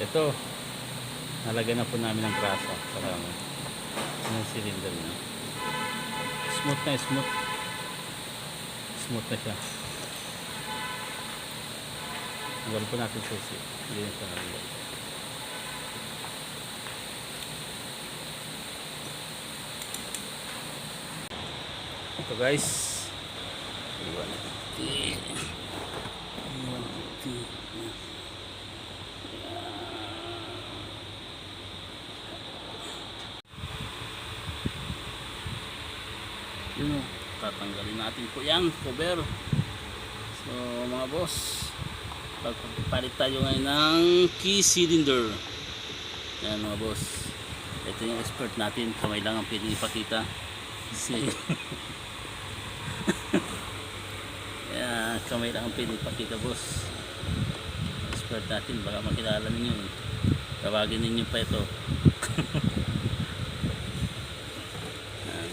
Ito, nalagyan na po namin ng grasa. Para ano, yung cylinder niya. Smooth na smooth. Smooth na siya. Tanggal po natin susi. Hindi na nalagyan. Ito guys. Iwan. Iwan. Yun. Tatanggalin natin po yan. Cover. So mga boss. Pagpapalit tayo ngayon ng key cylinder. Yan mga boss. Ito yung expert natin. Kamay lang ang pwedeng ipakita. Si Yan, kamay lang ang pwedeng ipakita boss. Expert natin. Baka makilala ninyo. Tawagin ninyo pa ito. Yan.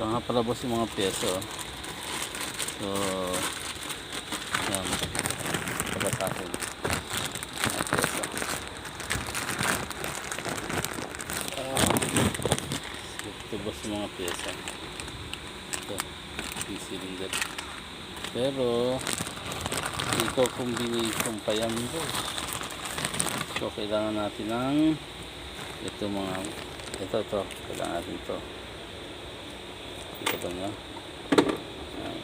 Ito nga pala boss yung mga peso. So, yan. Peso. Ito boss yung mga pyesa. Ito, cylinder. Pero, ito combination pa yan boss. So, kailangan natin ng ito mga, ito to, kailangan natin to. Ito ba niya? Yan.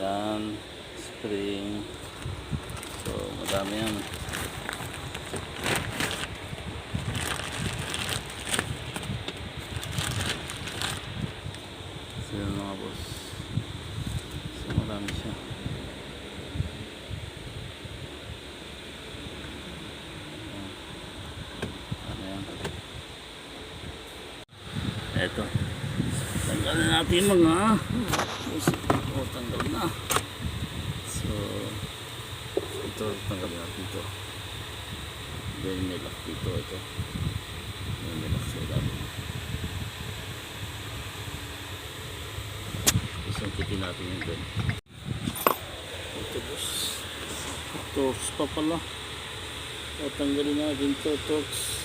Yan, spring. So, madami yan. So yun mga boss. So marami siya. Ayan. Ano yan? Eto. Tanggalin natin mga o tanggal na. So ito tanggalin natin ito. Then may lock dito ito. Then may lock sa ilalim. Natin yung gun. Ito boss. Torx pa pala. Tatanggalin natin to torx.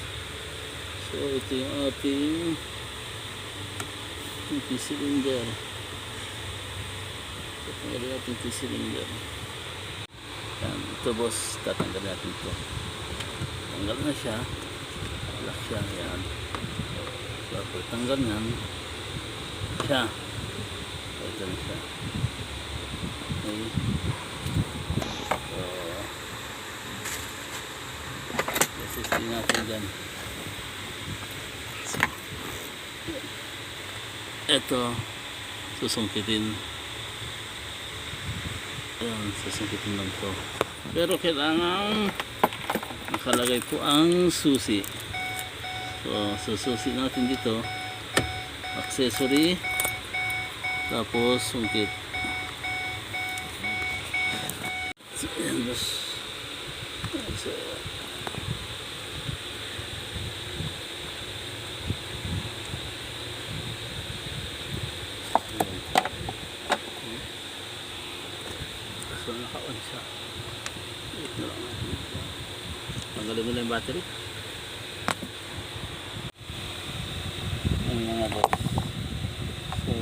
So ito yung ating yung cylinder. Tatanggalin natin yung cylinder. Yan. Ito boss. Tatanggalin natin ito. Tanggal na siya. Lock siya. Yan. So pag tanggal yan. Siya. Ito na siya. Okay. So, resisting natin dyan. Ito, susungkitin. Ayan, susungkitin lang to. Pero kailangan nakalagay po ang susi. So, sususi natin dito. Accessory. Tapos sungkit. So, ayan boss. So, ayan. So, naka-on siya. Tanggalin mo na yung battery. Ayan mga boss. So,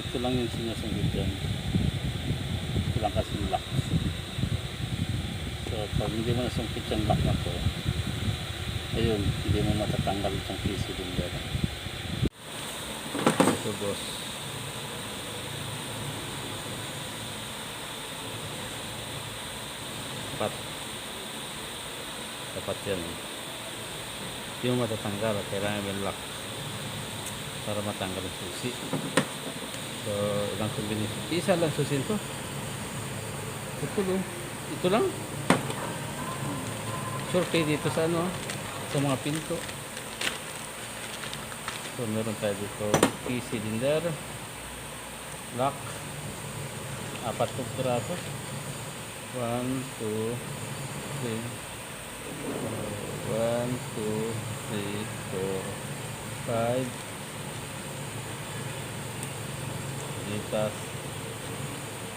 ito lang yung sinasungkit dyan. Ito lang kasi yung lock. So, pag hindi mo nasungkit yung lock na to, ayun, hindi mo matatanggal itong key cylinder. Ito boss. Tapat. Tapat yan. eh. Hindi mo matatanggal. Kailangan may lock para matanggal ang susi. So, ilang combination. Isa lang susi ito. Ito lang. Ito lang. Sure dito sa ano, sa mga pinto. So, meron tayo dito key cylinder, lock, apat na piraso. One, two, three. One, two, three, four, five, Litas.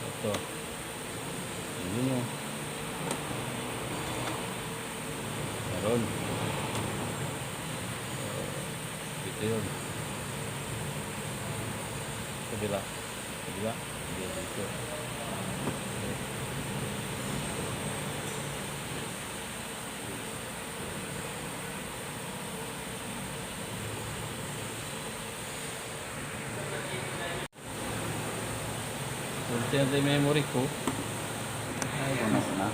Ito. Yun o. Meron. Dito yun. Kabila. Kabila. Hindi, dito. Kunti ang memory ko. Ay, panas na.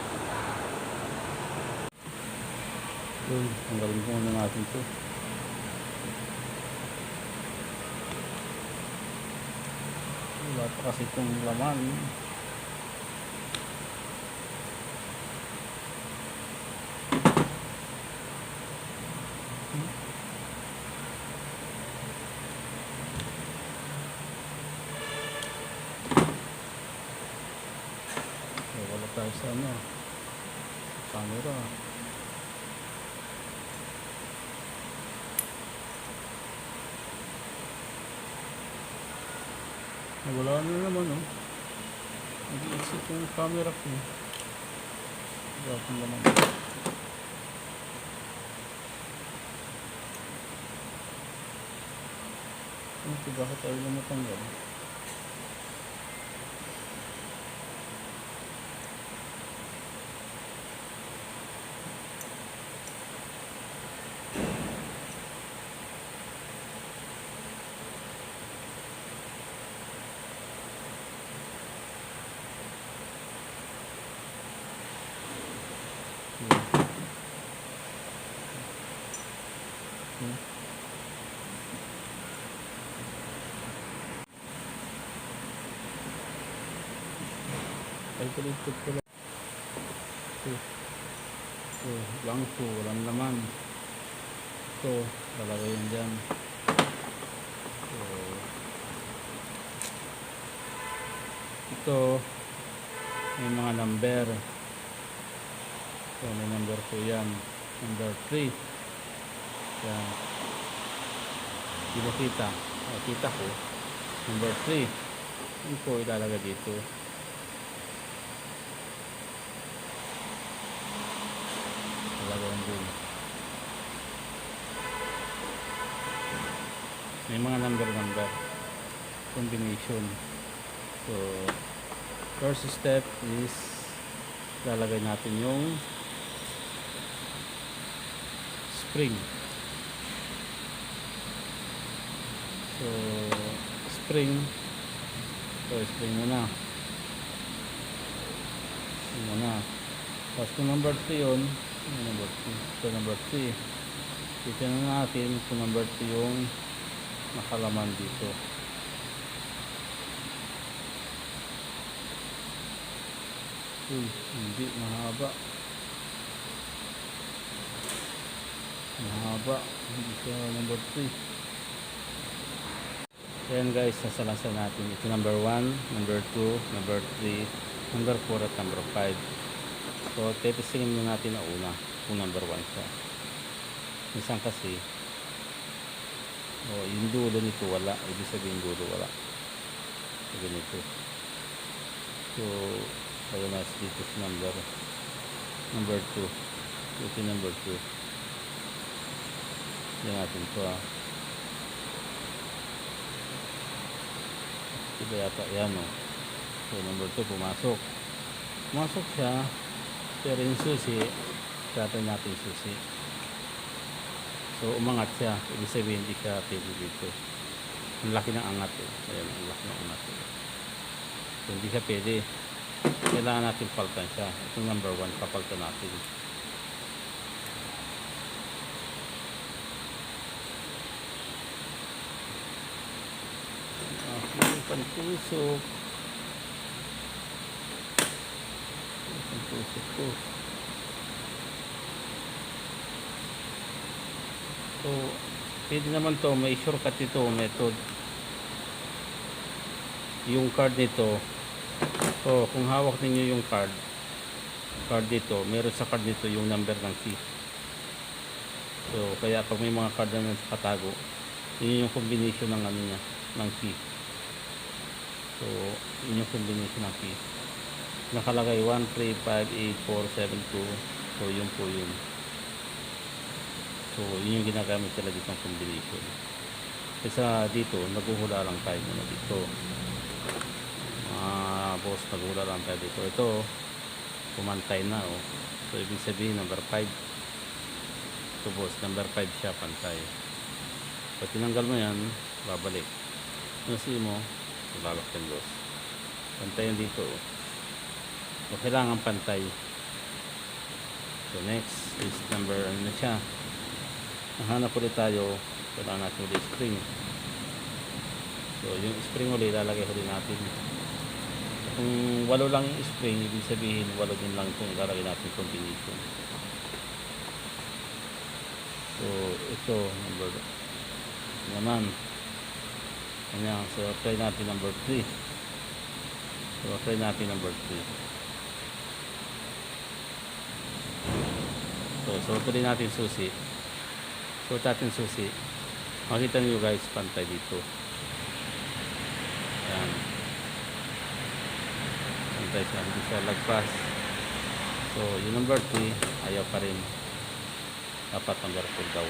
Yun, tanggalin ko muna natin to. Wala pa kasi itong laman. Eh, sa ano. Camera. Wala na naman oh. Nag-iisip yung camera ko. Wala akong laman. Ito bakit tayo lumatanggal? Hmm. Calculated ko lang. Ito. Ito. Blanco. Walang laman. Ito. Lalagay yun dyan. So, ito. May mga number. So, may number po yan. Number 3. Yan. Di ba kita? Oh, kita ko. Number 3. Yun po ilalagay dito. Ilalagay dun. May mga number-number. Combination. So, first step is lalagay natin yung spring. So, spring. So, spring muna. Muna. Tapos kung number 3 yun, number 3? So, number 3. Titignan natin kung number 3 yung nakalaman dito. Uy, hindi, mahaba. Mahaba. Hindi siya number 3. Ayan guys, nasalasa natin. Ito number 1, number 2, number 3, number 4 at number 5. So, titisingin muna natin na una kung number 1 siya. Minsan kasi, oh, yung dulo nito wala. Ibig sabihin dulo wala. So, ganito. So, kaya mas dito sa number number 2. Ito yung number 2. Yan natin to ah. Ito yata yan oh. So number 2 pumasok. Pumasok siya. Pero yung susi, tatay natin susi. So umangat siya. Ibig sabihin hindi siya pwede dito. Ang laki ng angat eh. Ayan, ang laki ng angat eh. So hindi siya pwede. Kailangan natin paltan siya. Itong number 1, papaltan natin. Pantusok. Pantusok ko. So, pwede naman to, may shortcut ito, method. Yung card nito, so kung hawak ninyo yung card, card dito, meron sa card nito yung number ng key. So, kaya pag may mga card na nakatago, yun yung combination ng ano niya, ng key. So, yun yung combination ng key. nakalagay 1358472 so yun po yun. So yun yung ginagamit talaga ditong combination. Kaysa dito naguhula lang tayo muna dito. Mga boss naguhula lang tayo dito. Ito pumantay na oh. So ibig sabihin number 5 so boss number 5 siya pantay. Pag tinanggal mo yan babalik. Nasi mo lalak yan boss pantay dito oh. so kailangan pantay. So next is number ano na siya? Nahanap ulit tayo. Kailangan natin ulit spring so yung spring ulit lalagay ulit natin. Kung walo lang yung spring ibig sabihin walo din lang itong lalagay natin combination. So ito number naman Ayan, so try natin number 3 so try natin number 3 so so tuloy natin susi. So natin susi. Makita niyo guys pantay dito. Ayan. pantay siya hindi siya lagpas. So yung number 3 ayaw pa rin. Dapat number 4 daw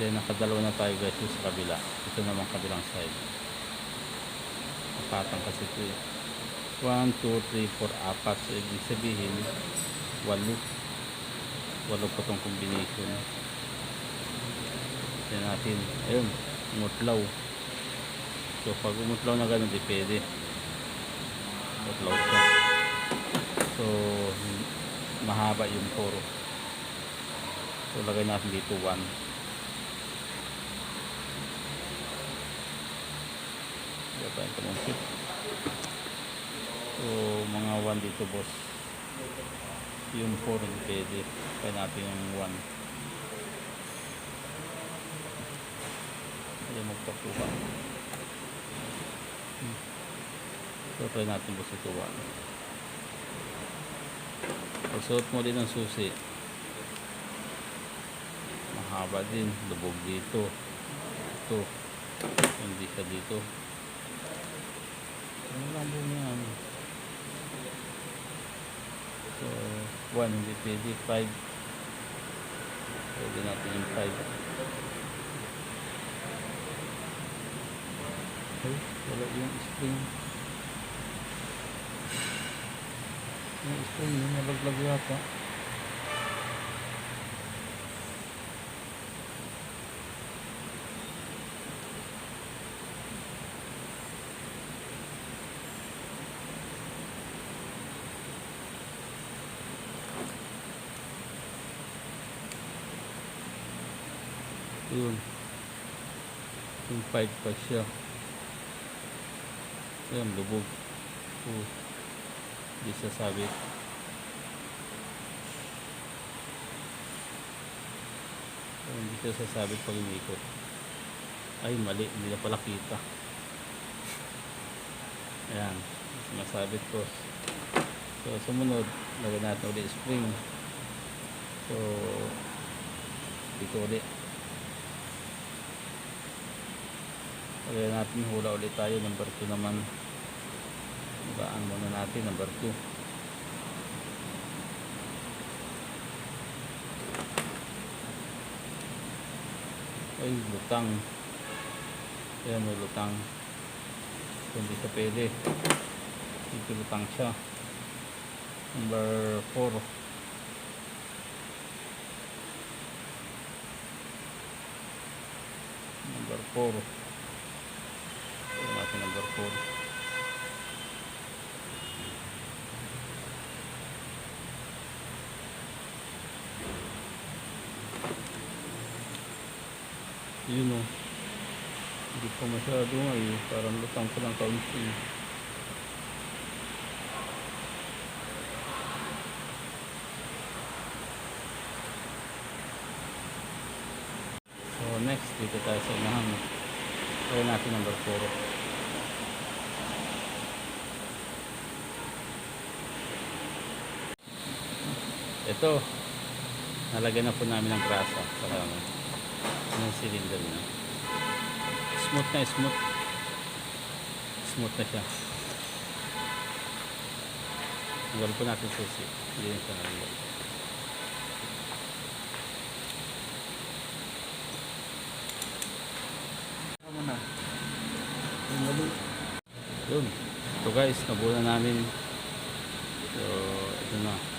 then nakadalawa na tayo guys sa kabila. Ito naman kabilang side. Apatang kasi ito eh. 1, 2, 3, 4, apat. So ibig sabihin walo. Walo po itong combination. Yan natin. Ayun umutlaw. So pag umutlaw na ganun di pwede. Umutlaw siya. So mahaba yung poro so lagay natin dito 1 Wala tayong kamumpit. So, mga 1 dito, boss. Yung 4 hindi pwede. Kaya natin yung 1. Ayaw magpakuha. So, try natin boss ito 1. Pagsuot mo din ng susi. Mahaba din. Lubog dito. Ito. Hindi ka dito. Ano lang po yan? So, 1 hindi pwede, 5. Pwede natin yung 5. Ay, wala yung spring. Yung spring yun, nalaglag yata. Yun. Yung 5 pa siya. Ayan, lubog. Oh. Hindi siya sabit. Oh, hindi siya sasabit pag umikot. Ay, mali. Hindi na pala kita. Ayan. Masabit ko. So, sumunod, lagyan natin ulit spring. So, dito ulit. Kaya natin hula ulit tayo. Number 2 naman. Ibaan muna natin. Number 2. Ay, lutang. Ayan, may lutang. Hindi siya pwede. Dito lutang siya. Number 4. Number 4. Natin number 4. Yun o. Hindi pa masyado nga eh. Parang lutang ko lang kaunti. So next, dito tayo sa unahan. Try natin number 4. Ito. nalagyan na po namin ng grasa para ano, yung cylinder niya. Smooth na smooth. Smooth na siya. Tanggal po natin susi. Hindi na siya nalagyan. Tama na. Yun. So guys, nabuo na namin. So, ito na.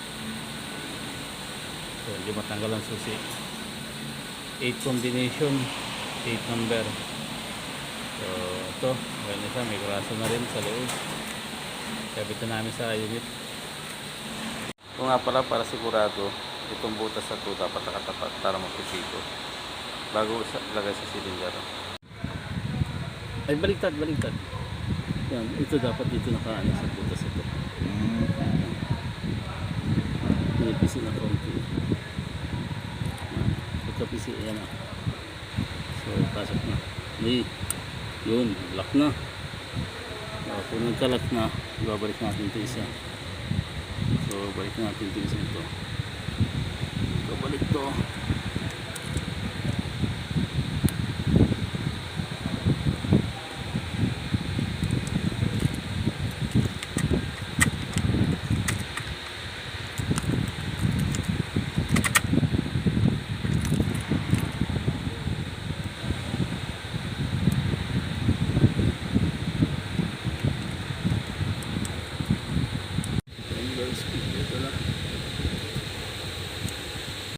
So, hindi matanggal ang susi. 8 combination, 8 number. So, ito. Na siya. May grasa na rin sa loob. Kabit na namin sa unit. Ito nga pala, para sigurado, itong butas sa ito dapat nakatapat para magpipiko. Bago lagay sa cylinder. Ay, baliktad, baliktad. Yan, ito dapat dito nakaano sa butas ito. Pinipisi na konti. Yan. Ito pisi, ayan na. So, pasok na. Hindi. Yun, lock na. So, kung nagka-lock na, ibabalik natin ito isa. So, balik natin ito isa ito. So, balik to.